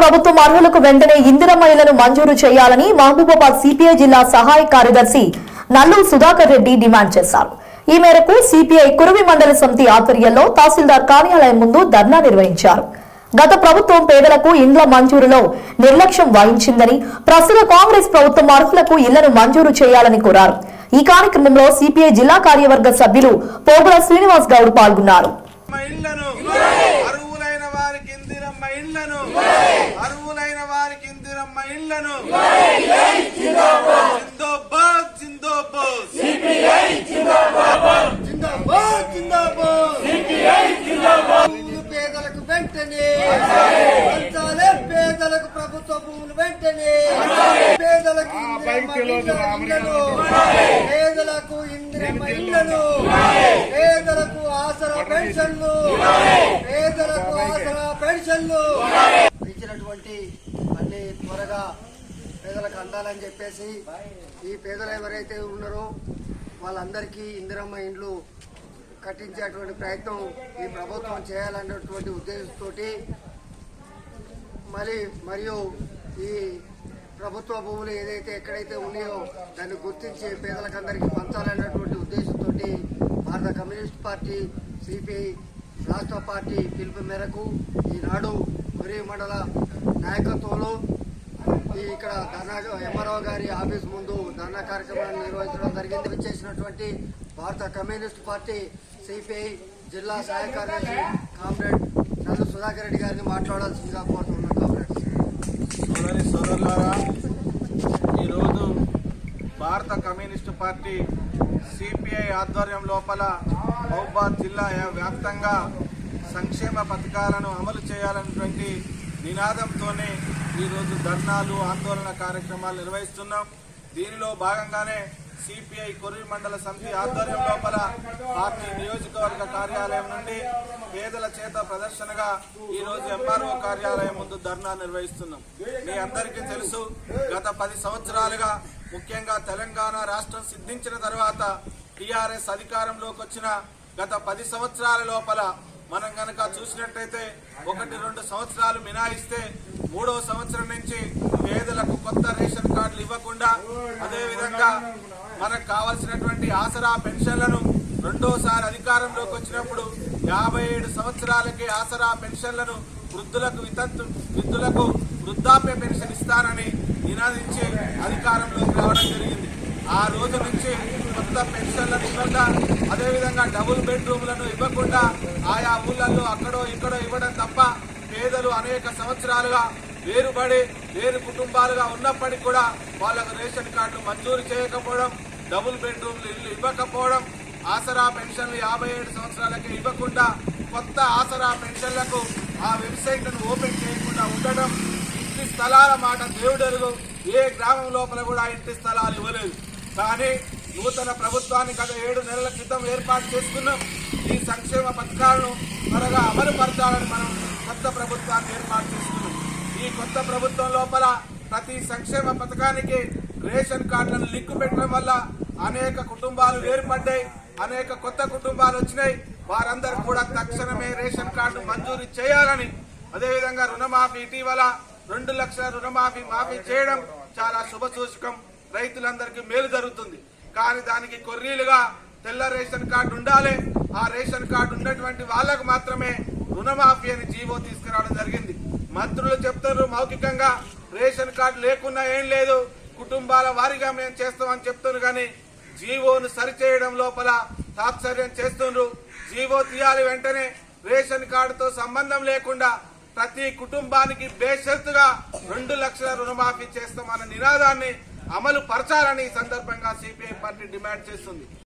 ప్రభుత్వం అర్హులకు వెంటనే ఇందిరమ్మ ఇళ్ళను మంజూరు చేయాలని మహబూబాబాద్ సిపిఐ జిల్లా సహాయ కార్యదర్శి నల్లు సుధాకర్ రెడ్డి డిమాండ్ చేశారు. ఈ మేరకు సిపిఐ కురువి మండల సమితి ఆధ్వర్యంలో తహసీల్దార్ కార్యాలయం ముందు ధర్నా నిర్వహించారు. గత ప్రభుత్వం పేదలకు ఇండ్ల మంజూరులో నిర్లక్ష్యం వహించిందని ప్రస్తుత కాంగ్రెస్ ప్రభుత్వం అర్హులకు ఇళ్ళను మంజూరు చేయాలని కోరారు. ఈ కార్యక్రమంలో సిపిఐ జిల్లా కార్యవర్గ సభ్యులు పోగుల శ్రీనివాస్ గౌడ్ పాల్గొన్నారు ఇందిరమ్మ ఇళ్ళను అరువులైన వారికి ఇందిరమ్మ ఇళ్ళను అరువులైన వారికి ఇళ్ళను జిందాబాద్ జిందాబాద్. జిందాబాద్ జిందాబాద్. పేదలకు వెంటనే. పంచాలే పేదలకు ప్రభుత్వ భూములు వెంటనే. పేదలకు పేదలకు ఇందిరమ్మ ఇళ్ళను. పేదలకు ఆసరా పెన్షన్లు. పేదలకు ఆసరా పెన్షన్లు. ఇచ్చినటువంటి అన్ని త్వరగా పేదలకు అందాలని చెప్పేసి ఈ పేదలు ఎవరైతే ఉన్నారో వాళ్ళందరికీ ఇందిరమ్మ ఇండ్లు కట్టించేటువంటి ప్రయత్నం ఈ ప్రభుత్వం చేయాలన్నటువంటి ఉద్దేశంతో మరి మరియు ఈ ప్రభుత్వ భూములు ఏదైతే ఎక్కడైతే ఉన్నాయో దాన్ని గుర్తించి పేదలకందరికీ పంచాలన్నటువంటి ఉద్దేశంతో భారత కమ్యూనిస్ట్ పార్టీ సిపిఐ రాష్ట్ర పార్టీ పిలుపు మేరకు ఈనాడు కొరి మండల నాయకత్వంలో ఈ ఇక్కడ ధర్నా ఎంఆర్ఓ గారి ఆఫీస్ ముందు ధర్నా కార్యక్రమాన్ని నిర్వహించడం జరిగింది. చేసినటువంటి భారత కమ్యూనిస్ట్ పార్టీ సిపిఐ జిల్లా సహాయ కార్యదర్శి కామ్రేడ్ నల్లు సుధాకర్ రెడ్డి గారిని మాట్లాడాల్సిందిగా కోరుతున్నాను కామ్రేడ్స్ సోదరి సోదరులారా ఈరోజు భారత కమ్యూనిస్టు పార్టీ సిపిఐ ఆధ్వర్యం లోపల మహబాద్ జిల్లా వ్యాప్తంగా సంక్షేమ పథకాలను అమలు చేయాలన్నటువంటి నినాదంతోనే ఈరోజు ధర్నాలు ఆందోళన కార్యక్రమాలు నిర్వహిస్తున్నాం. దీనిలో భాగంగానే సిపిఐ కొర్రి మండల సమితి ఆధ్వర్యం లోపల పార్టీ నియోజకవర్గ కార్యాలయం నుండి పేదల చేత ప్రదర్శనగా ఈరోజు ఎంఆర్ఓ కార్యాలయం ముందు ధర్నా నిర్వహిస్తున్నాం. మీ అందరికీ తెలుసు గత పది సంవత్సరాలుగా ముఖ్యంగా తెలంగాణ రాష్ట్రం సిద్ధించిన తర్వాత టీఆర్ఎస్ అధికారంలోకి వచ్చిన గత పది సంవత్సరాల లోపల మనం కనుక చూసినట్టయితే ఒకటి రెండు సంవత్సరాలు మినాయిస్తే మూడో సంవత్సరం నుంచి పేదలకు కొత్త రేషన్ కార్డులు ఇవ్వకుండా అదేవిధంగా మనకు కావాల్సినటువంటి ఆసరా పెన్షన్లను రెండోసారి అధికారంలోకి వచ్చినప్పుడు యాభై ఏడు సంవత్సరాలకి ఆసరా పెన్షన్లను వృద్ధులకు వితంతు వృద్ధులకు వృద్ధాప్య పెన్షన్ ఇస్తానని నినాదించి అధికారంలోకి రావడం జరిగింది. ఆ రోజు నుంచి కొత్త పెన్షన్లను ఇవ్వకుండా అదేవిధంగా డబుల్ బెడ్రూమ్లను ఇవ్వకుండా ఆయా ఊళ్ళల్లో అక్కడో ఇక్కడో ఇవ్వడం తప్ప పేదలు అనేక సంవత్సరాలుగా వేరుబడి వేరు కుటుంబాలుగా ఉన్నప్పటికీ కూడా వాళ్ళకు రేషన్ కార్డులు మంజూరు చేయకపోవడం డబుల్ బెడ్రూమ్లు ఇల్లు ఇవ్వకపోవడం ఆసరా పెన్షన్లు యాభై ఏడు సంవత్సరాలకి ఇవ్వకుండా కొత్త ఆసరా పెన్షన్లకు ఆ వెబ్సైట్లను ఓపెన్ చేయకుండా ఉండడం ఇంటి స్థలాల మాట దేవుడెరుగు ఏ గ్రామం లోపల కూడా ఇంటి స్థలాలు ఇవ్వలేదు. కానీ నూతన ప్రభుత్వాన్ని గత ఏడు నెలల క్రితం ఏర్పాటు చేసుకున్నాం. ఈ సంక్షేమ పథకాలను త్వరగా అమలుపరచాలని మనం కొత్త ప్రభుత్వాన్ని ఏర్పాటు చేసుకున్నాం. ఈ కొత్త ప్రభుత్వం లోపల ప్రతి సంక్షేమ పథకానికి రేషన్ కార్డులను లింకు పెట్టడం వల్ల అనేక కుటుంబాలు ఏర్పడ్డాయి. అనేక కొత్త కుటుంబాలు వచ్చినాయి. వారందరూ కూడా తక్షణమే రేషన్ కార్డు మంజూరు చేయాలని అదేవిధంగా రుణమాఫీ ఇటీవల రెండు లక్షల రుణమాఫీ మాఫీ చేయడం చాలా శుభ సూచకం. రైతులందరికీ మేలు జరుగుతుంది. కానీ దానికి కొర్రీలుగా తెల్ల రేషన్ కార్డు ఉండాలి. ఆ రేషన్ కార్డు ఉన్నటువంటి వాళ్ళకు మాత్రమే రుణమాఫీ అని జీవో తీసుకురావడం జరిగింది. మంత్రులు చెప్తారు మౌఖికంగా రేషన్ కార్డు లేకున్నా ఏం లేదు. కుటుంబాల వారీగా మేము చేస్తామని చెప్తున్నారు కానీ జీవోను సరిచేయడం లోపల తాత్సర్యం చేస్తుండ్రు. జీవో తీయాలి వెంటనే రేషన్ కార్డుతో సంబంధం లేకుండా ప్రతి కుటుంబానికి బేషరతుగా రెండు లక్షల రుణమాఫీ చేస్తామన్న నినాదాన్ని అమలు పరచాలని ఈ సందర్భంగా సిపిఐ పార్టీ డిమాండ్ చేస్తుంది.